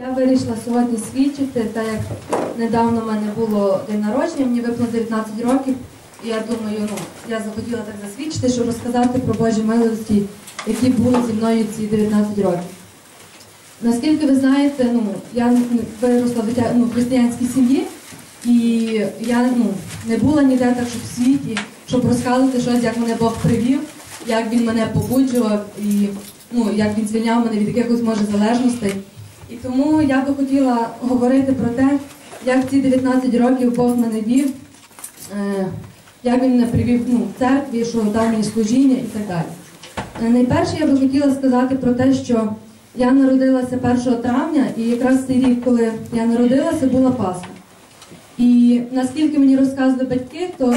Я вирішила сьогодні свідчити, так як недавно в мене було день народження, мені виповнилось 19 років, і я думаю, ну, я захотіла так засвідчити, щоб розказати про Божі милості, які були зі мною ці 19 років. Наскільки ви знаєте, ну, я виросла в ну, християнській сім'ї, і я ну, не була ніде так, щоб в світі, щоб розказувати щось, як мене Бог привів, як він мене побуджував і ну, як він звільняв мене від якихось може залежностей. Тому я би хотіла говорити про те, як ці 19 років Бог мене вів, е, як він мене привів ну, в церкві, що дав мені служіння і так далі. Е, Найперше я би хотіла сказати про те, що я народилася 1 травня, і якраз цей рік, коли я народилася, була Пасха. І наскільки мені розказували батьки, то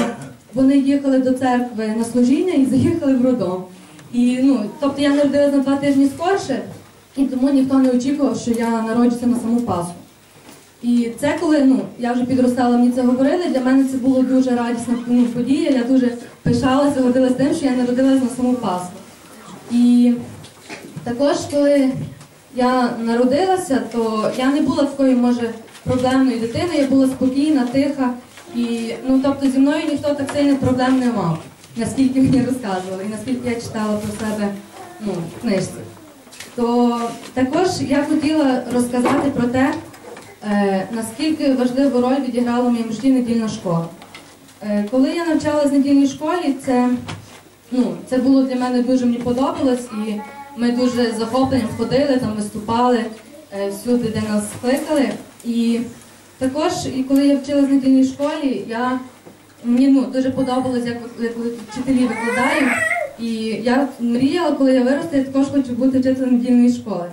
вони їхали до церкви на служіння і заїхали в роддом. І, ну, тобто я народилася на два тижні скорше, і тому ніхто не очікував, що я народжуся на саму Пасху. І це коли ну, я вже підростала, мені це говорили, для мене це було дуже радісна ну, подія. Я дуже пишалася, гордилася тим, що я народилася на саму Пасху. І також, коли я народилася, то я не була такою, може, проблемною дитиною, я була спокійна, тиха. І ну, тобто зі мною ніхто так сильно проблем не мав, наскільки мені розказували, і наскільки я читала про себе ну, в книжці. То також я хотіла розказати про те, е, наскільки важливу роль відіграла в моєму житті недільна школа. Е, коли я навчалася в недільній школі, це, ну, це було для мене дуже мені подобалось, і ми дуже з захопленням ходили, там виступали е, всюди, де нас кликали. І також, і коли я вчилася в недільній школі, я, мені ну, дуже подобалось, як, як вчителі викладають. І я мріяла, коли я виросту, я також хочу бути вчителем недільної школи.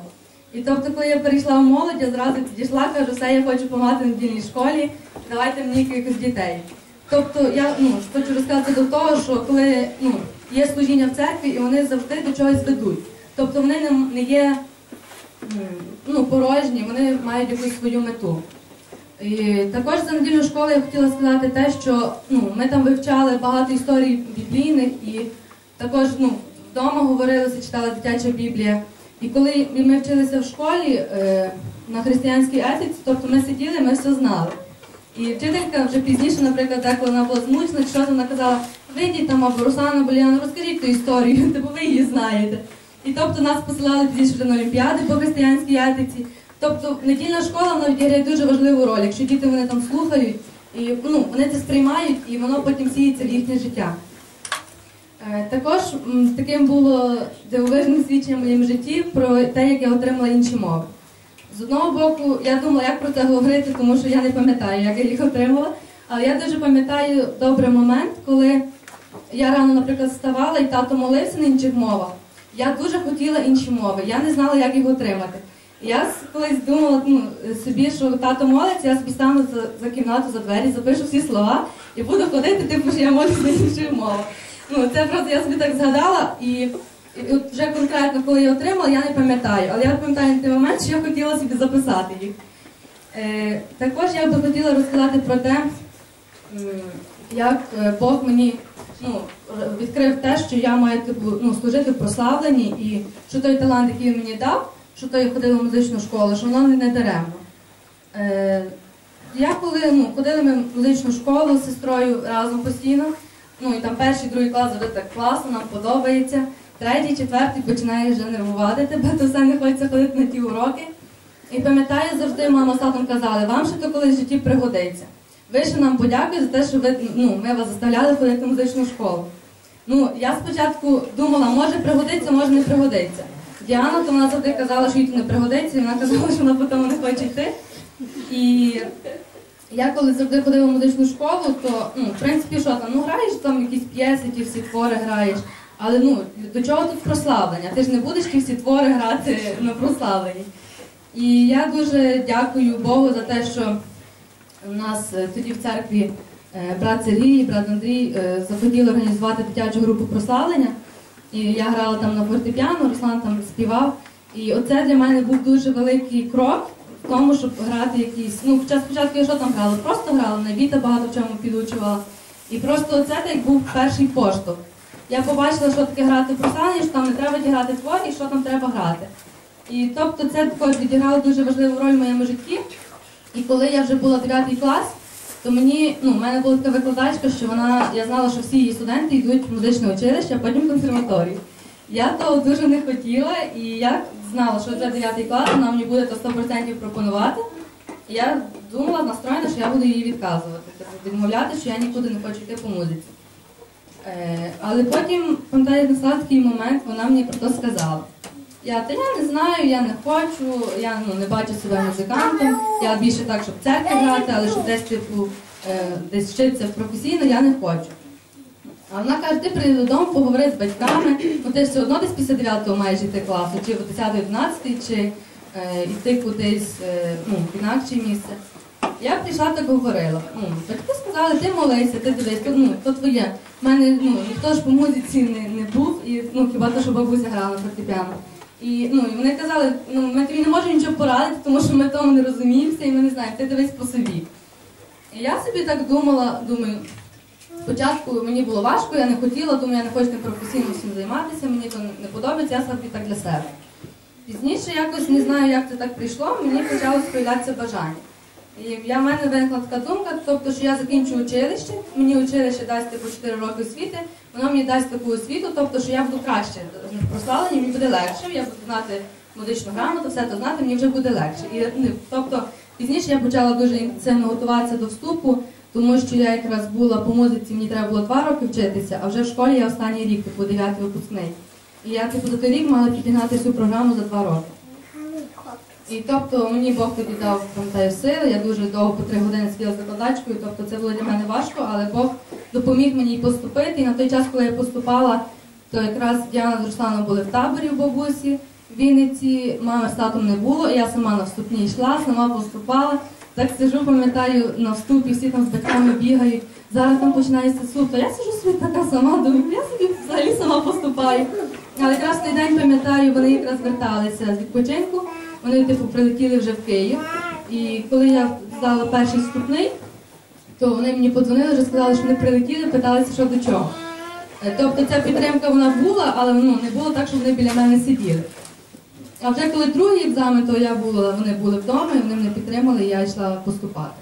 І тобто, коли я перейшла в молодь, я зразу підійшла, кажу, все, я хочу допомагати в недільній школі, давайте мені якихось дітей. Тобто я ну, хочу розказати до того, що коли ну, є служіння в церкві, і вони завжди до чогось ведуть. Тобто вони не, не є ну, порожні, вони мають якусь свою мету. І також за недільну школу я хотіла сказати те, що ну, ми там вивчали багато історій біблійних і також ну, вдома говорилося, читала дитяча Біблія. І коли ми вчилися в школі е, на християнській етиці, тобто ми сиділи, ми все знали. І вчителька вже пізніше, наприклад, коли вона була змучена, що вона казала, вийдіть там або Руслана Боліяна, розкажіть ту історію, типу ви її знаєте. І тобто нас посилали пізніше вже на Олімпіади по християнській етиці. Тобто недільна школа вона відіграє дуже важливу роль, якщо діти вони там слухають, і ну, вони це сприймають, і воно потім сіється в їхнє життя. Е, Також таким було дивовижним свідченням в моєму житті про те, як я отримала інші мови. З одного боку, я думала, як про це говорити, тому що я не пам'ятаю, як я їх отримала. Але я дуже пам'ятаю добрий момент, коли я рано, наприклад, вставала і тато молився на інших мовах. Я дуже хотіла інші мови, я не знала, як їх отримати. Я колись думала ну, собі, що тато молиться, я собі стану за, за кімнату, за двері, запишу всі слова і буду ходити, типу, що я молюсь на інших мовах. Ну, це просто я собі так згадала, і, і от вже конкретно, коли я отримала, я не пам'ятаю. Але я пам'ятаю той момент, що я хотіла собі записати їх. Е, також я би хотіла розказати про те, як е, Бог мені ну, відкрив те, що я маю типу, ну, служити в прославленні, і що той талант, який він мені дав, що то я ходила в музичну школу, що воно не даремно. Е, я коли ну, ходили ми в музичну школу з сестрою разом постійно, ну і там перший, другий клас завжди так класно, нам подобається. Третій, четвертий починає вже нервувати тебе, то все не хочеться ходити на ті уроки. І пам'ятаю, завжди мама з татом казали, вам ще то колись в житті пригодиться. Ви ще нам подякуєте за те, що ви, ну, ми вас заставляли ходити в музичну школу. Ну, я спочатку думала, може пригодиться, може не пригодиться. Діана, то вона завжди казала, що їй не пригодиться, і вона казала, що вона потім не хоче йти. І я коли завжди ходила в музичну школу, то ну, в принципі, що там, ну граєш там якісь п'єси, ті всі твори граєш. Але ну до чого тут прославлення? Ти ж не будеш ті всі твори грати на прославленні. І я дуже дякую Богу за те, що у нас е, тоді в церкві е, брат Сергій брат Андрій е, захотіли організувати дитячу групу прославлення. І я грала там на фортепіано, Руслан там співав. І оце для мене був дуже великий крок в тому, щоб грати якісь. Ну, хоча спочатку я що там грала? Просто грала, на багато в чому підучувала. І просто оце так був перший поштовх. Я побачила, що таке грати в прославлення, що там не треба грати твор і що там треба грати. І тобто це також відіграло дуже важливу роль в моєму житті. І коли я вже була 9 клас, то мені, ну, в мене була така викладачка, що вона, я знала, що всі її студенти йдуть в музичне училище, а потім в консерваторію. Я того дуже не хотіла, і я знала, що вже 9 клас, вона мені буде то 100% пропонувати. І я думала, настроєна, що я буду її відказувати, тобто відмовляти, що я нікуди не хочу йти по музиці. Е, але потім, пам'ятаю, настав такий момент, вона мені про це сказала. Я, та я не знаю, я не хочу, я ну, не бачу себе музикантом, я більше так, щоб церкві грати, але щоб десь типу, е, десь вчитися професійно, я не хочу. А вона каже, ти прийди додому, поговори з батьками, ну ти ж все одно десь після 9 маєш йти класу, чи в 10-11, чи е, йти кудись е, ну, в інакше місце. Я прийшла так говорила. Ну, батьки сказали, ти молися, ти дивись, то, ну, то твоє. У мене ну, ніхто ж по музиці не, не був, і ну, хіба то, що бабуся грала на фортепіано. І, ну, і вони казали, ну, ми тобі не можемо нічого порадити, тому що ми тому не розуміємося і ми не знаємо, ти дивись по собі. І я собі так думала, думаю, спочатку мені було важко, я не хотіла, думаю, я не хочу професійно всім займатися, мені то не подобається, я собі так для себе. Пізніше якось не знаю, як це так прийшло, мені почало проявлятися бажання. І в мене виникла така думка, тобто, що я закінчу училище, мені училище дасть типу 4 роки освіти, воно мені дасть таку освіту, тобто, що я буду краще прославлені, мені буде легше, я буду знати медичну грамоту, все то знати, мені вже буде легше. І, ну, тобто, пізніше я почала дуже інтенсивно готуватися до вступу, тому що я якраз була по музиці, мені треба було 2 роки вчитися, а вже в школі я останній рік, типу 9 випускний. І я типу за той рік мала підігнати всю програму за 2 роки. І тобто мені Бог тоді дав пам'ятаю сили, я дуже довго по три години сиділа з викладачкою, тобто це було для мене важко, але Бог допоміг мені поступити. І на той час, коли я поступала, то якраз Діана з Русланом були в таборі в бабусі в Вінниці, мами з татом не було, і я сама на вступні йшла, сама поступала. Так сижу, пам'ятаю, на вступі, всі там з батьками бігають. Зараз там починається суд, то я сижу собі така сама, думаю, я собі взагалі сама поступаю. Але якраз той день пам'ятаю, вони якраз верталися з відпочинку. Вони типу прилетіли вже в Київ. І коли я здала перший вступний, то вони мені подзвонили, вже сказали, що вони прилетіли, питалися, що до чого. Е, Тобто ця підтримка вона була, але ну, не було так, щоб вони біля мене сиділи. А вже коли другий екзамен, то я була, вони були вдома, і вони мене підтримали, і я йшла поступати.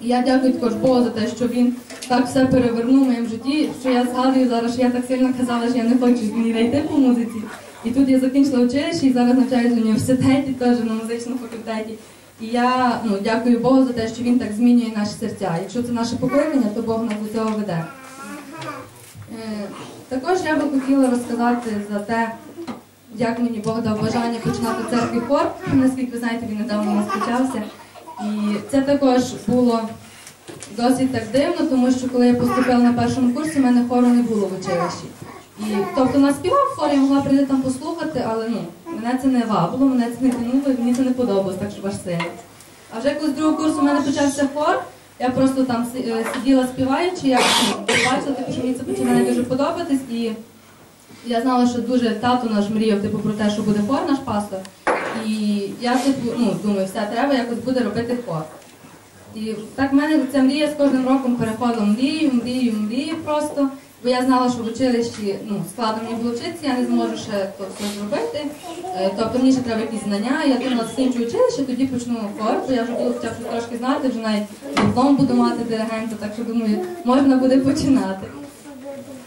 І я дякую також Богу за те, що він так все перевернув в моєму житті, що я згадую зараз, що я так сильно казала, що я не хочу ніде йти по музиці. І тут я закінчила училище і зараз навчаюся в університеті, теж на музичному факультеті. І я ну, дякую Богу за те, що він так змінює наші серця. Якщо це наше покликання, то Бог нас до цього веде. Е, Також я би хотіла розказати за те, як мені Бог дав бажання починати церкві хор. Наскільки ви знаєте, він недавно нас. І це також було досить так дивно, тому що коли я поступила на першому курсі, в мене хору не було в училищі. І, тобто нас співав хор, я могла прийти там послухати, але ну, мене це не вабило, мене це не тянуло, мені це не подобалось, так що ваш сильно. А вже коли з другого курсу в мене почався хор, я просто там е, сиділа співаючи, я ну, бачила, що мені це починає дуже подобатись. І я знала, що дуже тато наш мріяв типу, про те, що буде хор наш пастор. І я типу, ну, думаю, все, треба якось буде робити хор. І так в мене ця мрія з кожним роком переходила мрію, мрію, мрію просто. Бо я знала, що в училищі ну, складно мені було вчитися, я не зможу ще то все зробити. Е, Тобто мені ще треба якісь знання. Я думала, закінчу училище, тоді почну хор, бо я вже буду хоча б трошки знати, вже навіть диплом буду мати диригента, так що думаю, можна буде починати.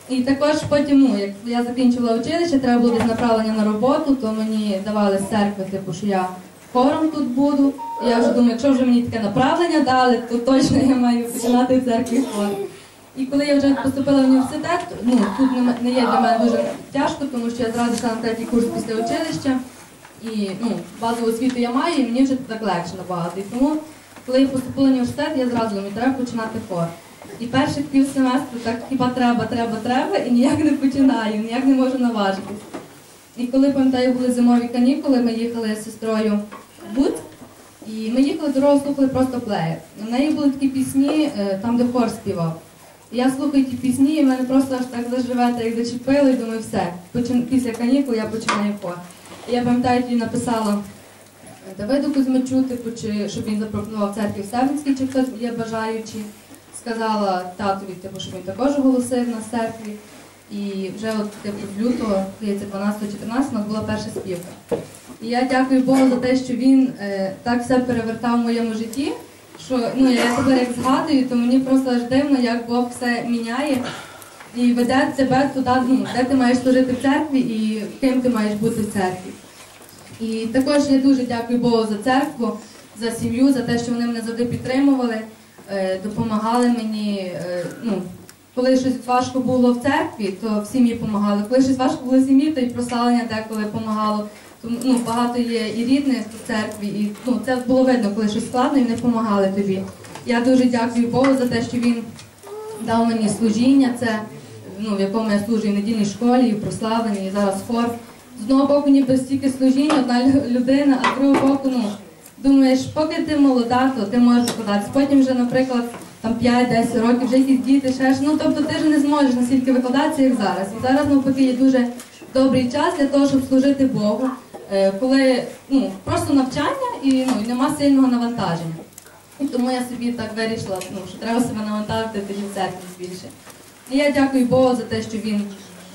І також потім, ну, як я закінчувала училище, треба було десь направлення на роботу, то мені давали з церкви, типу, що я хором тут буду. І я вже думаю, якщо вже мені таке направлення дали, то точно я маю починати в церкві хор. І коли я вже поступила в університет, ну тут не є для мене дуже тяжко, тому що я зразу йшла на третій курс після училища. І ну, базову освіту я маю, і мені вже так легше набагато. І тому, коли я поступила в університет, я зразу думаю, треба починати хор. І перших пів семестру так хіба треба, треба, треба, і ніяк не починаю, ніяк не можу наважитись. І коли пам'ятаю, були зимові канікули, ми їхали з сестрою в Буд, і ми їхали дорогу, слухали просто плеєр. На неї були такі пісні, е, там, де хор співав. І Я слухаю ті пісні, і в мене просто аж так заживе, як зачепило, і думаю, все, після канікул я починаю хор. І я пам'ятаю, тоді написала Давиду Кузьмичу, типу, чи щоб він запропонував церкві в Севницькій, чи хтось є бажаючий. Сказала татові, типу, щоб він також оголосив на церкві. І вже от типу, з лютого, здається, 12-14 у нас була перша співка. І я дякую Богу за те, що він е, так все перевертав в моєму житті, що ну, я тепер як згадую, то мені просто аж дивно, як Бог все міняє і веде тебе туди, ну, де ти маєш служити в церкві і ким ти маєш бути в церкві. І також я дуже дякую Богу за церкву, за сім'ю, за те, що вони мене завжди підтримували, допомагали мені. е, Ну, коли щось важко було в церкві, то в сім'ї допомагали. Коли щось важко було в сім'ї, то і прославлення деколи допомагало. Тому ну, багато є і рідних в церкві, і ну, це було видно, коли щось складно, і вони допомагали тобі. Я дуже дякую Богу за те, що він дав мені служіння, це ну, в якому я служу і в недільній школі, і в прославленні, і зараз хор. З одного боку, ніби стільки служіння, одна людина, а з другого боку, ну, думаєш, поки ти молода, то ти можеш викладатися. Потім вже, наприклад, там 5-10 років, вже якісь діти, ще ж. Ну, тобто ти ж не зможеш настільки викладатися, як зараз. І зараз навпаки є дуже добрий час для того, щоб служити Богу, е, коли ну, просто навчання і ну, нема сильного навантаження. І тому я собі так вирішила, ну, що треба себе навантажити тоді в церкві більше. І я дякую Богу за те, що він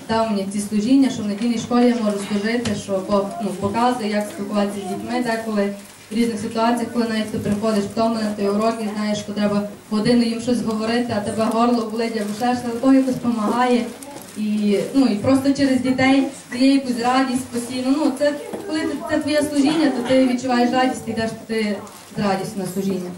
дав мені ці служіння, що в недільній школі я можу служити, що Бог ну, показує, як спілкуватися з дітьми деколи в різних ситуаціях, коли навіть ти приходиш втомлений на уроки, урок знаєш, що треба годину їм щось говорити, а тебе горло болить, або ще щось, але то якось допомагає. І, ну, і просто через дітей дає якусь радість постійно. Ну, це коли ти- це твоє служіння, то ти відчуваєш радість і йдеш ти з радістю на служіння.